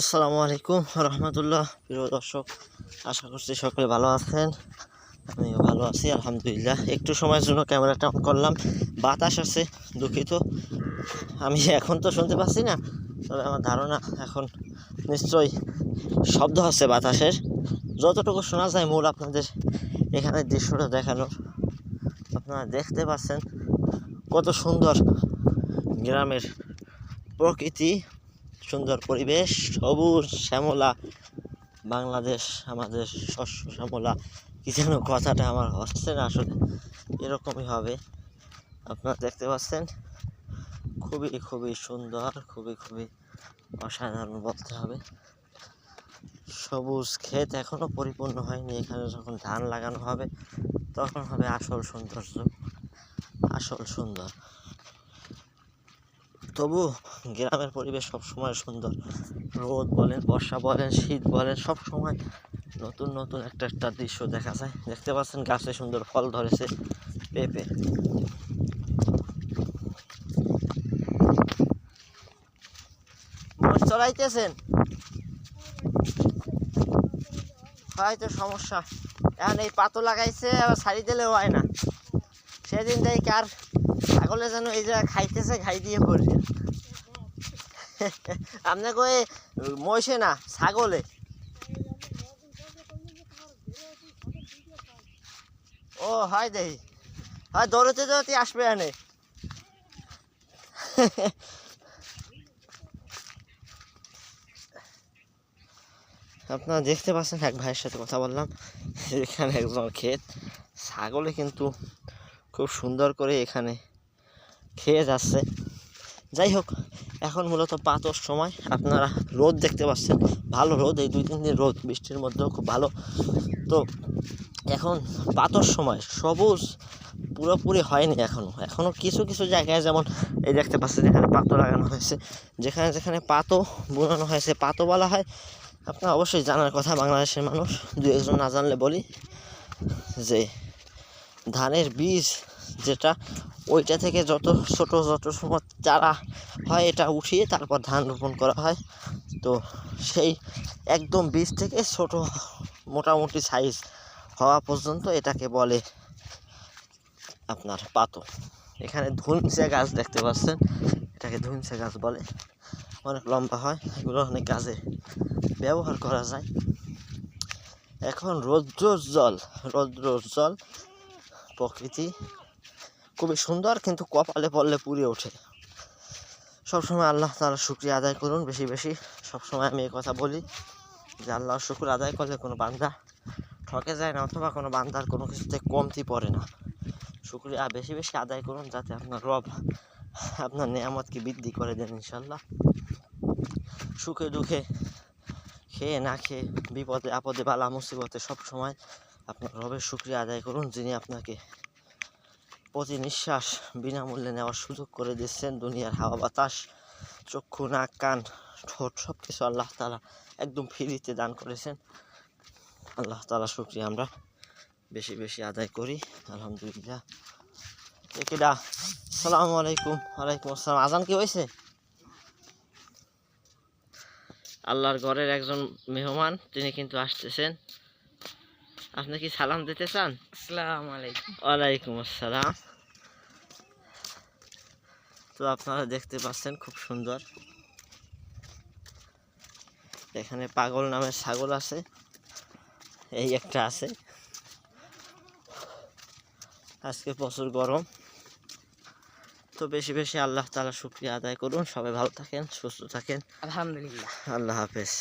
আসসালামু আলাইকুম রহমতুল্লাহ। প্রিয় দর্শক, আশা করছি সকলে ভালো আছেন। আমিও ভালো আছি, আলহামদুলিল্লাহ। একটু সময়ের জন্য ক্যামেরাটা অন করলাম। বাতাস আছে, দুঃখিত। আমি এখন তো শুনতে পাচ্ছি না, তবে আমার ধারণা এখন নিশ্চয়ই শব্দ হচ্ছে বাতাসের। যতটুকু শোনা যায় মূল আপনাদের এখানে দৃশ্যটা দেখানোর। আপনারা দেখতে পাচ্ছেন কত সুন্দর গ্রামের প্রকৃতি। সুন্দর পরিবেশ, সবুজ শ্যামলা, বাংলাদেশ, আমাদের শস্য শ্যামলা। কি যেন কথাটা আমার হচ্ছে না আসলে, এরকমই হবে। আপনারা দেখতে পাচ্ছেন, খুবই খুবই সুন্দর, খুবই খুবই অসাধারণ বলতে হবে। সবুজ ক্ষেত এখনও পরিপূর্ণ হয়নি, এখানে যখন ধান লাগানো হবে, তখন হবে আসল সৌন্দর্য, আসল সুন্দর। তবু গ্রামের পরিবেশ সব সময় সুন্দর। রোদ বলেন, বর্ষা বলেন, শীত বলেন সব সময় নতুন নতুন একটা একটা দৃশ্য দেখা যায়। দেখতে পাচ্ছেন গাছে সুন্দর ফল ধরেছে পেঁপে। চড়াইতেছেন? হয়তো সমস্যা। এখন এই পাতো লাগাইছে, আবার ছাড়ি দিলেও হয় না। সেদিন দেখ আর ছাগলে যেন এই জায়গায় খাইতেছে খাই দিয়ে পড়ে। আপনাকে ওই মহিষে না, ছাগলে। ও, হয় দেখি হয়, দৌড়তে দৌড়তে আসবে এনে আপনারা দেখতে পাচ্ছেন, এক ভাইয়ের সাথে কথা বললাম। এখানে একজন ক্ষেত। ছাগলে কিন্তু খুব সুন্দর করে এখানে খেয়ে যাচ্ছে। যাই হোক এখন মূলত পাতর সময়। আপনারা রোদ দেখতে পাচ্ছেন। ভালো রোদ, এই দুই তিন দিন রোদ। বৃষ্টির মধ্যেও খুব ভালো। তো এখন পাতর সময় সবুজ পুরোপুরি হয়নি এখনও এখনও কিছু কিছু জায়গায় যেমন এই দেখতে পাচ্ছেন, যেখানে পাতো লাগানো হয়েছে। যেখানে যেখানে পাতো বোনানো হয়েছে পাতো বলা হয়। আপনার অবশ্যই জানার কথা, বাংলাদেশের মানুষ। দু একজন না জানলে বলি যে, ধানের বীজ যেটা ওইটা থেকে যত ছোট যত সময় চারা হয় এটা উঠিয়ে তারপর ধান রোপণ করা হয়। তো সেই একদম বীজ থেকে ছোট মোটামুটি সাইজ হওয়া পর্যন্ত এটাকে বলে আপনার পাতো এখানে ধুনচে গাছ দেখতে পাচ্ছেন। এটাকে ধুনচে গাছ বলে। অনেক লম্বা হয়। এগুলো অনেক কাজে ব্যবহার করা যায়। এখন রৌদ্র জল রৌদ্র জল প্রকৃতি। খুবই সুন্দর, কিন্তু কপালে পড়লে পুড়ে ওঠে। সবসময় আল্লাহ তালা শুক্রিয়া আদায় করুন, বেশি বেশি। সবসময় আমি এই কথা বলি যে, আল্লাহর শুক্র আদায় করলে কোনো বান্দা ঠকে যায় না, অথবা কোনো বান্দার কোনো কিছুতে কমতি পড়ে না। শুক্রিয়া বেশি বেশি আদায় করুন যাতে আপনার রব আপনার নেয়ামতকে বৃদ্ধি করে দেন ইনশাল্লাহ সুখে দুঃখে খেয়ে না খেয়ে বিপদে আপদে বালা মুসিবতে সব সময় আপনার রবের শুক্রিয়া আদায় করুন, যিনি আপনাকে প্রতি নিঃশ্বাস বিনামূল্যে নেওয়ার সুযোগ করে দিচ্ছেন দুনিয়ার হাওয়া বাতাস, চক্ষু, নাক, কান, ঠোঁট সব কিছু আল্লাহ তালা একদম ফ্রিতে দান করেছেন। আল্লাহ তালা শুক্রিয়া আমরা বেশি বেশি আদায় করি, আলহামদুলিল্লাহ। একেডা সালামু আলাইকুম, ওয়ালাইকুম আসসালাম। আজান কি হয়েছে? আল্লাহর ঘরের একজন মেহমান, তিনি কিন্তু আসতেছেন। আপনি কি সালাম দিতে চান? আসসালামু আলাইকুম ওয়ালাইকুম আসসালাম। তো আপনারা দেখতে পাচ্ছেন খুব সুন্দর। এখানে পাগল নামের ছাগল আছে। এই একটা আছে। আজকে প্রচুর গরম। তো বেশি বেশি আল্লাহ তালা শুক্রিয়া আদায় করুন। সবাই ভালো থাকেন সুস্থ থাকেন। আলহামদুলিল্লাহ। আল্লাহ হাফেজ।